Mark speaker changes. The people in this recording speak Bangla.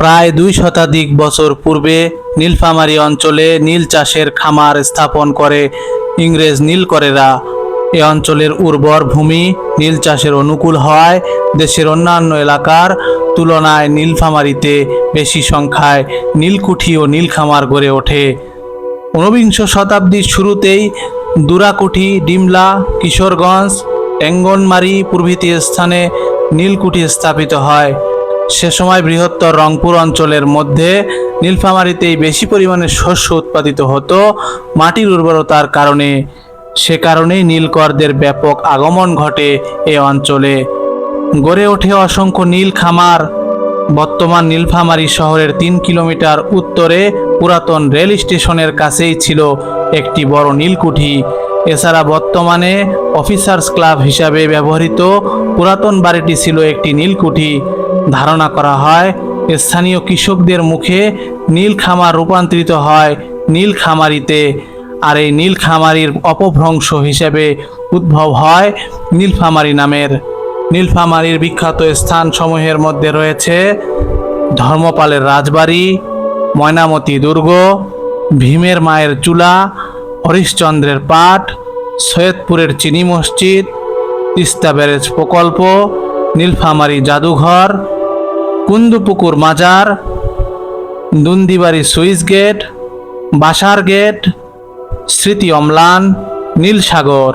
Speaker 1: প্রায় দুই শতাধিক বছর পূর্বে নীলফামারী অঞ্চলে নীল চাষের খামার স্থাপন করে ইংরেজ নীলকরেরা। এ অঞ্চলের উর্বর ভূমি নীল চাষের অনুকূল হওয়ায় দেশের অন্যান্য এলাকার তুলনায় নীলফামারীতে বেশি সংখ্যায় নীলকুঠি ও নীলখামার গড়ে ওঠে। ঊনবিংশ শতাব্দীর শুরুতেই দুরাকুঠি, ডিমলা, কিশোরগঞ্জ টেঙ্গনমারি প্রভৃতি স্থানে নীলকুঠি স্থাপিত হয়। সে সময় বৃহত্তর রংপুর অঞ্চলের মধ্যে নীলফামারীতেই বেশি পরিমাণে শস্য উৎপাদিত হতো। মাটির উর্বরতার কারণে, সে কারণেই নীলকরদের ব্যাপক আগমন ঘটে এ অঞ্চলে। গড়ে ওঠে অসংখ্য নীল খামার। বর্তমান নীলফামারী শহরের তিন কিলোমিটার উত্তরে পুরাতন রেল স্টেশনের কাছেই ছিল একটি বড় নীলকুঠি। এছাড়া বর্তমানে অফিসার্স ক্লাব হিসাবে ব্যবহৃত পুরাতন বাড়িটি ছিল একটি নীলকুঠি। ধারণা করা হয়, স্থানীয় কৃষকদের মুখে নীল খামার রূপান্তরিত হয় নীল খামারিতে। আর এই নীল খামারির অপভ্রংশ হিসেবে উদ্ভব হয় নীলফামারী নামের। নীলফামারীর বিখ্যাত স্থানসমূহের মধ্যে রয়েছে ধর্মপালের রাজবাড়ি, ময়নামতি দুর্গ, ভীমের মায়ের চুলা, হরিশ্চন্দ্রের পাট সৈয়দপুরের চিনি মসজিদ, তিস্তা ব্যারেজ প্রকল্প নীলফামারী জাদুঘর কুন্দুপুকুর মাজার দুন্দিবাড়ি সুইচ গেট বাসার গেট স্মৃতি অম্লান নীলসাগর।